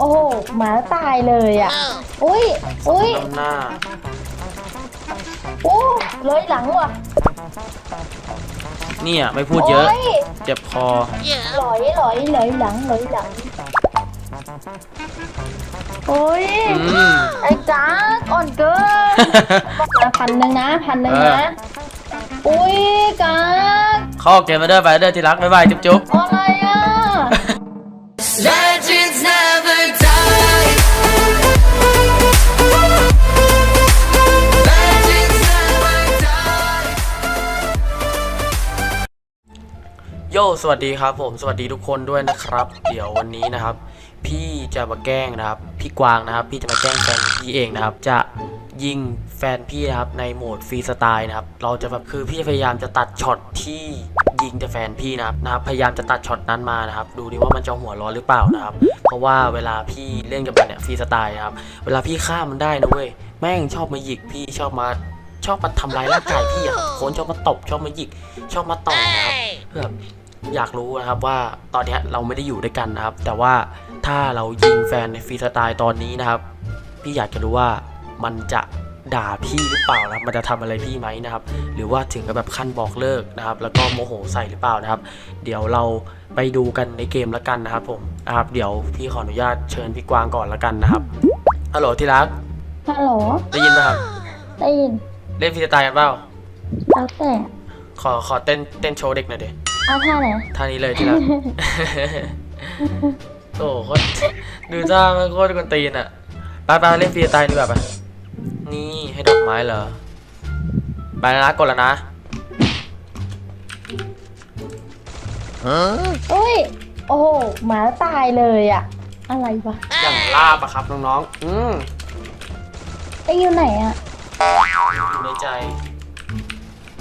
โอ้โหหมาตายเลยอะ อุ้ยอุ้ยน้ำหน้าโอ้เลยหลังว่ะเนี่ยไม่พูดเยอะโยเจ็บคอ หลอยหลอยหลอยหลังหลอยหลังโอ้ยอืม ไอ้จ้าอ่อนเกินมาพันหนึ่งนะพันหนึ่งเออนะ อุ้ยกาก เข้าเกมมาเด้อไปเด้อที่รักบ๊ายบายจุ๊บจุ๊บอะไรอ่ โยสวัสดีครับผมสวัสดีทุกคนด้วยนะครับ เดี๋ยววันนี้นะครับ พี่จะมาแกล้งนะครับ พี่กวางนะครับ พี่จะมาแกล้งแฟนของพี่เองนะครับ จะยิงแฟนพี่นะครับในโหมดฟรีสไตล์นะครับ เราจะแบบคือพี่จะพยายามจะตัดช็อตที่ยิงแต่แฟนพี่นะครับนะครับ พยายามจะตัดช็อตนั้นมานะครับ ดูดิว่ามันจะหัวร้อนหรือเปล่านะครับ เพราะว่าเวลาพี่เล่นกับมันเนี่ยฟรีสไตล์นะครับ เวลาพี่ฆ่ามันได้นะเว้ยแม่งชอบมาหยิกพี่ชอบมาชอบมาทำร้ายร่างกายพี่อะโคนชอบมาตบชอบมาหยิกชอบมาต่อยนะครับเพื่อแบบ อยากรู้นะครับว่าตอนเนี้ยเราไม่ได้อยู่ด้วยกันนะครับ แต่ว่าถ้าเรายิงแฟนในฟรีสไตล์ตอนนี้นะครับ พี่อยากจะรู้ว่ามันจะด่าพี่หรือเปล่านะครับมันจะทำอะไรพี่ไหมนะครับ หรือว่าถึงกับแบบขั้นบอกเลิกนะครับ แล้วก็โมโหใส่หรือเปล่านะครับ เดี๋ยวเราไปดูกันในเกมแล้วกันนะครับผมนะครับ เดี๋ยวพี่ขออนุญาตเชิญพี่กวางก่อนแล้วกันนะครับฮัลโหลที่รักฮัลโหลได้ยินไหมครับได้ยินเล่นฟรีสไตล์กันเปล่าแล้วแต่ขอขอเต้นเต้นโชว์เด็กหน่อยเด เอาท่าไหนท่านี้เลยที่รัก โอ้โหโคตรดูท่ามันโคตรกวนตีนอะไปไปเล่นฟรีสไตล์ดีกว่าไปนี่ให้ดอกไม้เหรอ ไปแล้วนะกดแล้วนะอุ้ย โอ้โหหมาตายเลยอะ อะไรวะอย่างลาบอะครับน้องๆ อืมไอ้อยู่ไหนอะอยู่ในใจ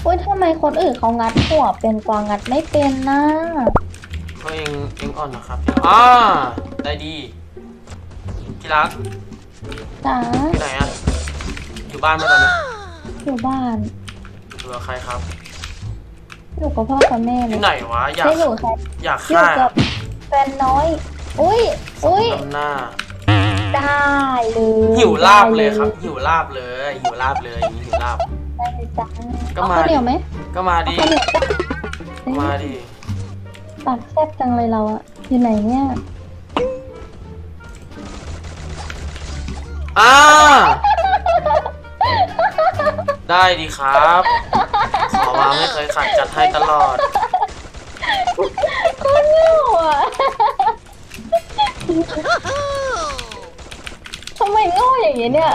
อุ้ยทำไมคนอื่นเขางัดหัวเป็นกวางงัดไม่เป็นนะเขาเองเองอ่อนนะครับอ่าได้ดีที่รักจ๋าที่ไหนอะอยู่บ้านไหมตอนนี้อยู่บ้านอยู่กับใครครับอยู่กับพ่อกับแม่เลที่ยไหนวะอยากไม่อยู่ใครอยากอยู่ฆ่ากับแฟนน้อย อุ้ยอุ้ยตำหน้า ได้เลยหิวลาบเลยครับ หิวลาบเลยหิวลาบเลยอย่างนี้หิวลาบได้เลย จ้าก็เอามาข้าวเหนียวไหมก็มาดิข้าวเหนียวจ้ะมาดิปากแซ่บจังเลยเราอะอยู่ไหนเนี่ยอ่าได้ดีครับ ขอมาไม่เคยขัดจัดให้ตลอดคนโง่อะทำไมโง่อย่างนี้เนี่ย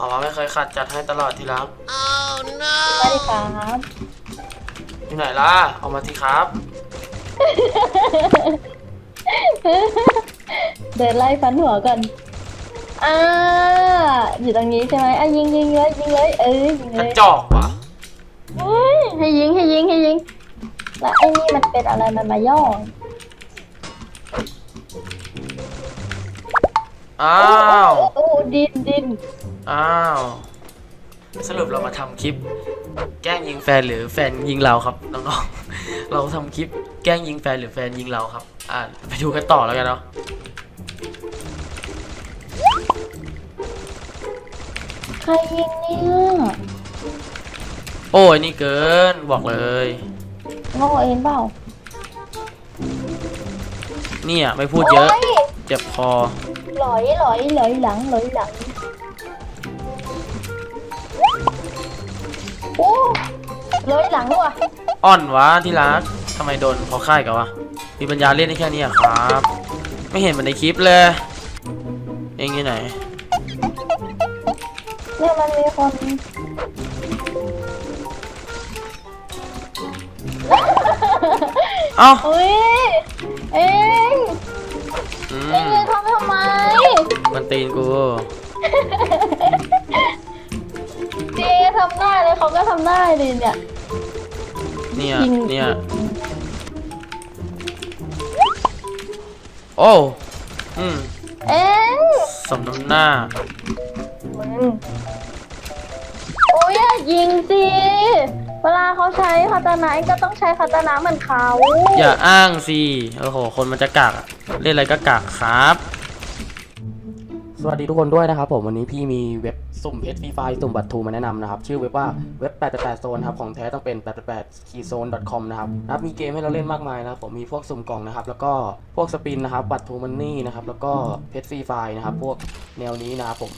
ขอมาไม่เคยขัดจัดให้ตลอดที่รัก Oh no. ได้ครับอยู่ไหนล่ะออกมาทีครับ เดินไล่ฟันหัวก่อนอ่าอยู่ตรงนี้ใช่ไหมอะยิงยิงเลยยิงเลยเออยิงกเลระยจอกว่ะเฮ้ยให้ยิงให้ยิงให้ยิงแล้วไอ้นี่มันเป็นอะไรมันมาย่ออ้าว โอ้โอ้ดินดิน อ้าว สรุปเรามาทำคลิป แกล้งยิงแฟนหรือแฟนยิงเราครับน้องๆ เราทำคลิปแกล้งยิงแฟนหรือแฟนยิงเราครับ อ่าไปดูกันต่อแล้วกันเนาะใครยิงเนี่ยโอ้ยนี่เกินบอกเลยโง่เองเปล่าเนี่ยไม่พูดเยอะโยเจ็บคอหลอยหลอยหลอยหลังหลอยหลัง โอ้หลอยหลังว่ะอ่อนวะที่รักทำไมโดนเขาค่ายกันวะมีปัญญาเล่นได้แค่นี้อะครับ ไม่เห็นมันในคลิปเลย เองที่ไหนเนี่ยมันมีคนเอ้าเฮ้ยเอ็งอืเอ็งมจะทำทำไมมันตีนกู เลยเขาก็ทำได้ดิเนี่ย เนี่ย จริง เนี่ย โอ้ อืมเอ็งสมน้ำหน้ามึงโอ้ยอย่ายิงสิ เวลาเขาใช้คาตานะเองก็ต้องใช้คาตานะเหมือนเขาอย่าอ้างสิ โอ้โห คนมันจะกากอะเล่นอะไรก็กากครับ สวัสดีทุกคนด้วยนะครับผมวันนี้พี่มีเว็บสุ่มเพชรฟรีไฟสุ่มบัตรทูมาแนะนำนะครับ ชื่อเว็บว่าเว็บ 88 โซนครับ ของแท้ต้องเป็น 88 key zone com นะครับนะครับมีเกมให้เราเล่นมากมายนะครับผมมีพวกสุ่มกล่องนะครับ แล้วก็พวกสปินนะครับ บัตรทูมันนี่นะครับ แล้วก็เพชรฟรีไฟนะครับ พวกแนวนี้นะครับผม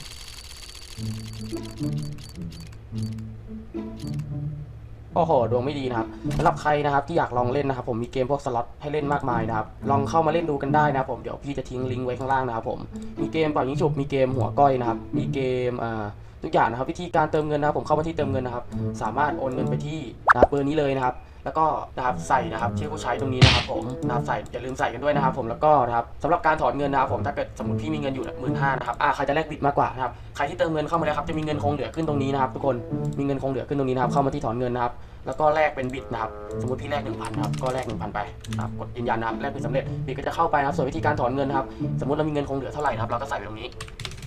โอ้โห ดวงไม่ดีนะครับสำหรับใครนะครับที่อยากลองเล่นนะครับผมมีเกมพวกสล็อตให้เล่นมากมายนะครับ ลองเข้ามาเล่นดูกันได้นะครับผม เดี๋ยวพี่จะทิ้งลิงก์ไว้ข้างล่างนะครับผม มีเกมเป่ายิงฉุบ มีเกมหัวก้อยนะครับ มีเกมอ่าทุกอย่างนะครับ วิธีการเติมเงินนะครับผมเข้ามาที่เติมเงินนะครับ สามารถโอนเงินไปที่นะเบอร์นี้เลยนะครับ แล้วก็นะครับใส่นะครับชื่ผู้ใช้ตรงนี้นะครับผมนะครับใส่อย่าลืมใส่กันด้วยนะครับผมแล้วก็นะครับสำหรับการถอนเงินนะครับผมถ้าเกิดสมมติพี่มีเงินอยู่หมื่นห้านะครับอ่าใครจะแลกบิตมากกว่านะครับใครที่เติมเงินเข้ามาแล้วครับจะมีเงินคงเหลือขึ้นตรงนี้นะครับทุกคนมีเงินคงเหลือขึ้นตรงนี้นะครับเข้ามาที่ถอนเงินนะครับแล้วก็แลกเป็นบิตนะครับสมมติพี่แลก1,000นครับก็แลก1,000ไปนะครับกดยืนยันนะครับแลกเป็นสำเร็จบิตก็จะเข้าไปนะครับส่วนวิธีการถอนเงินนะครับสมมติเรามีเงินคงเหลือเท่าไหร่นะครับเราก็ใส่ไปตรงนี้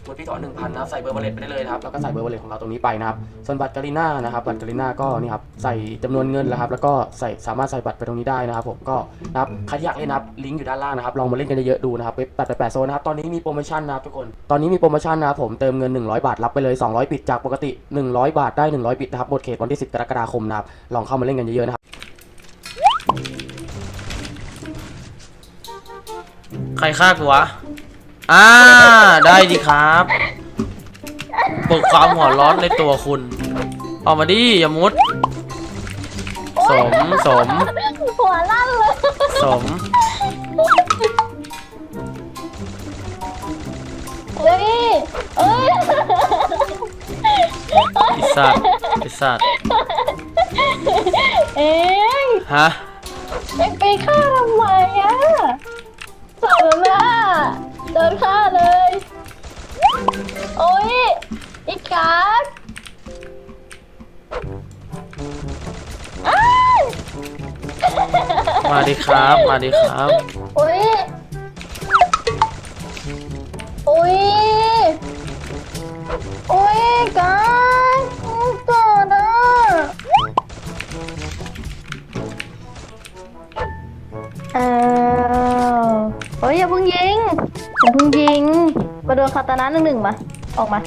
สมมติพี่ถอน1,000นะครับใส่เบอร์วอลเล็ตไปได้เลยนะครับแล้วก็ใส่เบอร์วอลเล็ตของเราตรงนี้ไปนะครับส่วนบัตรการีน่านะครับบัตรการีน่าก็นี่ครับใส่จำนวนเงินแล้วครับแล้วก็ใส่สามารถใส่บัตรไปตรงนี้ได้นะครับผมก็นะครับใครที่อยากเล่นนะครับลิงก์อยู่ด้านล่างนะครับลองมาเล่นกันเยอะๆดูนะครับเว็บ888โซนนะครับตอนนี้มีโปรโมชั่นนะครับทุกคนตอนนี้มีโปรโมชั่นนะครับผมเติมเงิน 100 บาทรับไปเลย 200 ปิดจากปกติ 100 บาทได้ 100 ปิดนะครับหมดเขตวันที่ 10 กรกฎาคมนะครับลองเข้ามาเล่นกันเยอะๆนะครับใครฆ่ากูวะ อ่า ได้ดีครับปลุกความหัวร้อนในตัวคุณ ออกมาดิอย่ามุด สมสม หัวลั่นเลย สม เฮ้ยเอ้ยไอสัตว์ไอสัตว์เอ็งฮะ เอ็งไปฆ่าทำไมอะสมน่ะ โดนฆ่าเลย โอ้ยอีกาดอ้ายมาดิครับ มาดิครับ โอ้ยโอ้ยโอ้ยกา งยิงมาโดนคาตานะหนึ่งหนึ่งมา ออกมา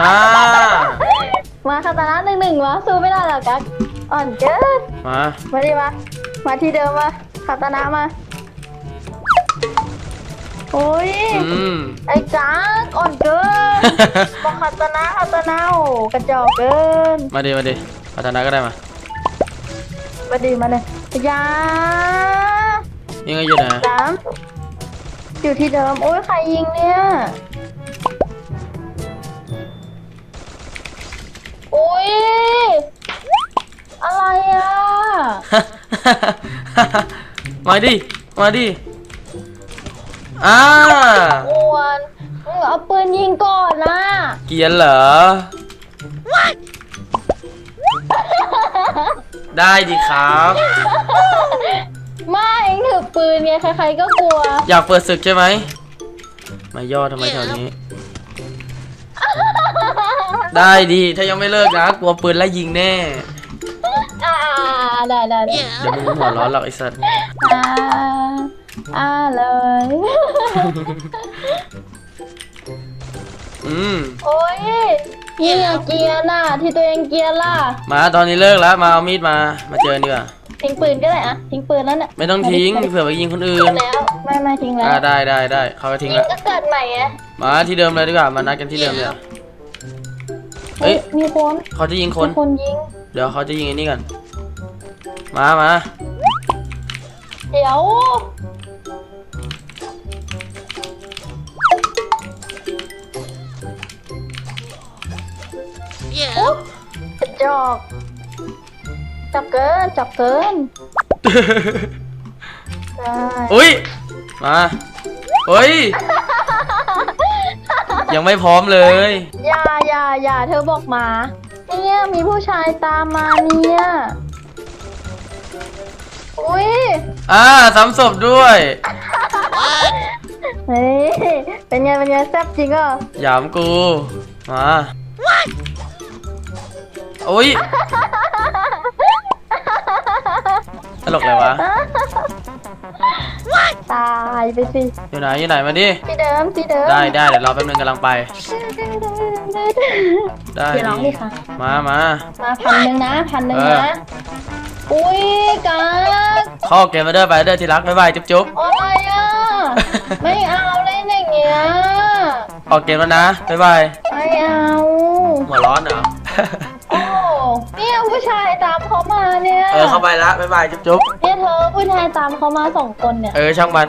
อ่า มาคาตานะหนึ่งหนึ่งวะสู้ไม่ได้หรอกกักอ่อนเกินมา มาดิมา มาที่เดิมมาคาตานะมา โอ้ย อืม ไอ้กักอ่อนเกิน บอกคาตานะคาตานะโอ้กระจอกเกิน มาดิมาดิพัฒนาก็ได้มา มาดิมาเลยอ ยายังไงอยู่ไหนสามอยู่ที่เดิม โอ้ยใครยิงเนี่ย โอ้ย อะไรอะ มาดิ มาดิ อ่า อ้วนมึงเอาปืนยิงก่อนนะ เกรียนเหรอ ได้ดิครับไม่เองถือปืนไงใครๆก็กลัว อยากเปิดศึกใช่ไหมมาย่อทำไมแถวนี้ ได้ดิถ้ายังไม่เลิกนะกลัวปืนไล่ยิงแน่ อ่าได้ได้ได้เดี๋ยวมึงหัวร้อนหรอกไอ้สัตว์อ่าอ่าเลย อืมโอ้ย ยิงอะเกียร์น่ะที่ตัวเองเกียร์ล่ะมาตอนนี้เลิกแล้วมาเอามีดมา มาเจอกันดีกว่าทิ้งปืนก็ได้อะทิ้งปืนแล้วเนี่ยไม่ต้องทิ้งเผื่อไปยิงคนอื่ทิ้นงแล้วไม่ไม่ทิ้งแล้วอ่าได้ได้ได้เขาก็ทิ้งยิงแล้วก็เกิดใหม่ไงมาที่เดิมเลยดีกว่ามานัดกันที่เดิมเลยอะเฮ้ยมีคนเขาจะยิงคนมีคนยิงเดี๋ยวเขาจะยิงไอ้นี่ก่อนมามาเดี๋ยว จอกจับเกินจับเกินใช่อุ้ย มาเฮ้ย ยังไม่พร้อมเลย อย่าอย่าอย่าเธอบอกมา เนี่ยมีผู้ชายตามมาเนี่ยอุ้ยอ่าซ้ำศพด้วย เฮ้ยเป็นไงเป็นไงแซ่บจริงอะ หยามกูมมาโอ้ยตลกเลยวะ ตายไปสิอยู่ไหนอยู่ไหนมาดิ ที่เดิมที่เดิมได้ได้เดี๋ยวรอแป๊บนึงกำลังไป ได้เดี๋ยวร้องดิค่ะ มามา มาพันหนึ่งนะพันหนึ่งเออ นะ อุ้ยกากเข้าเกมมาเด้อไปเด้อที่รักบ๊ายบายจุ๊บจุ๊บ อะไรอะ ไม่เอาเล่นอย่างเงี้ย ออกเกมแล้วนะบ๊ายบาย ไม่เอา หัวร้อนเหรอโอ้เนี่ย ผู้ชายตามเขามาเนี่ยเออเข้าไปละบ๊ายบายจุ๊บจุ๊บเนี่ยเธอผู้ชายตามเขามาสองคนเนี่ย เออช่างมัน